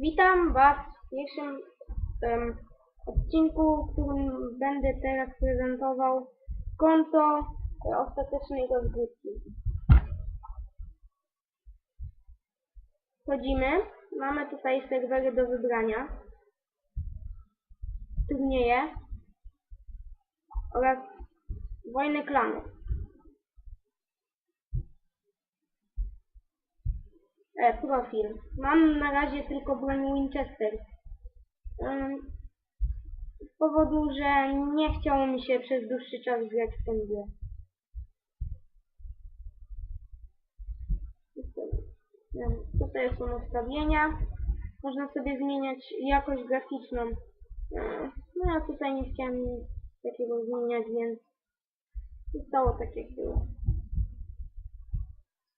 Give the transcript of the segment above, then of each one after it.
Witam Was w pierwszym em, odcinku, w którym będę teraz prezentował konto e, ostatecznej rozgrywki. Wchodzimy. Mamy tutaj serwery do wybrania. Turnieje oraz wojny klanów. E, profil. Mam na razie tylko broń Winchester. Z powodu, że nie chciało mi się przez dłuższy czas grać w tę grę. Ym, Tutaj są ustawienia. Można sobie zmieniać jakość graficzną. Ym, No ja tutaj nie chciałem nic takiego zmieniać, więc zostało tak jak było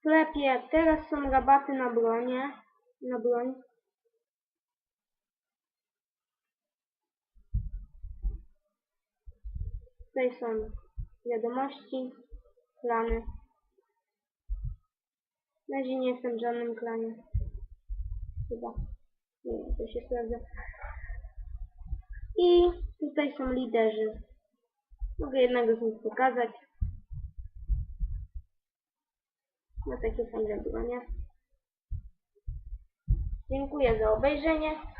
sklepie. Teraz są rabaty na bronie. Na broń. Tutaj są wiadomości, klany. Na razie nie jestem w żadnym klanie. Chyba. Nie wiem, to się sprawdza. I tutaj są liderzy. Mogę jednego z nich pokazać. No takie fajne bronie. Dziękuję za obejrzenie.